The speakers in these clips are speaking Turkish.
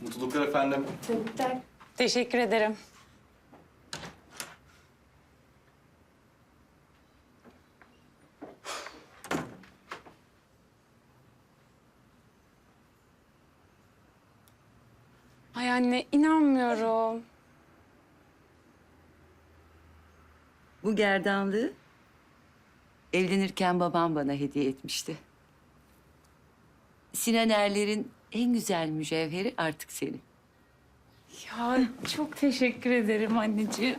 Mutluluklar efendim. Teşekkür ederim. Anne inanmıyorum. Bu gerdanlığı evlenirken babam bana hediye etmişti. Sinan Erler'in en güzel mücevheri artık senin. Ya çok teşekkür ederim anneciğim.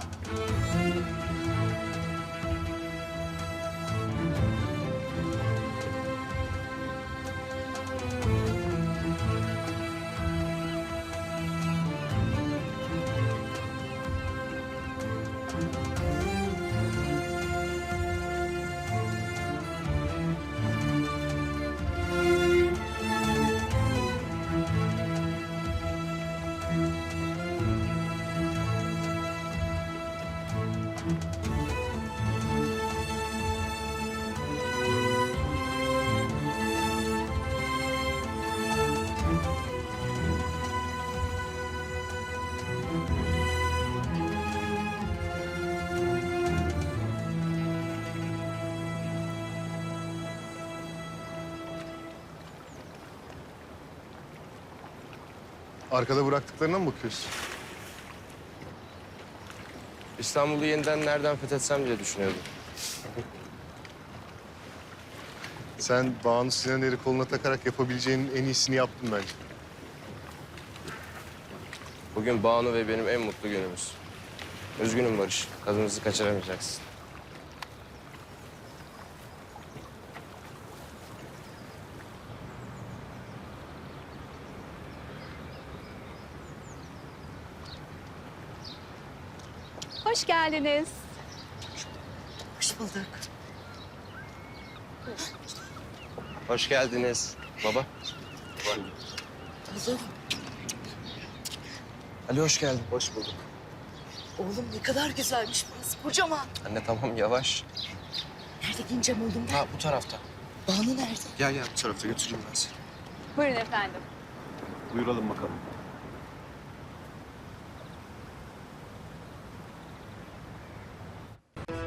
Arkada bıraktıklarına mı bakıyorsun? İstanbul'u yeniden nereden fethetsem diye düşünüyordum. Sen Banu Sinan'ı koluna takarak yapabileceğinin en iyisini yaptın bence. Bugün Banu ve benim en mutlu günümüz. Üzgünüm Barış. Kadınızı kaçıramayacaksın. Hoş geldiniz. Hoş bulduk. Hoş geldiniz. Baba. Oğlum, Ali hoş geldin. Hoş bulduk. oğlum ne kadar güzelmiş burası. Kocaman. Anne tamam yavaş. Nerede giyineceğim oğlum ben? Ha bu tarafta. Banu nerede? Gel gel bu tarafta götüreyim ben seni. Buyurun efendim. Buyuralım bakalım.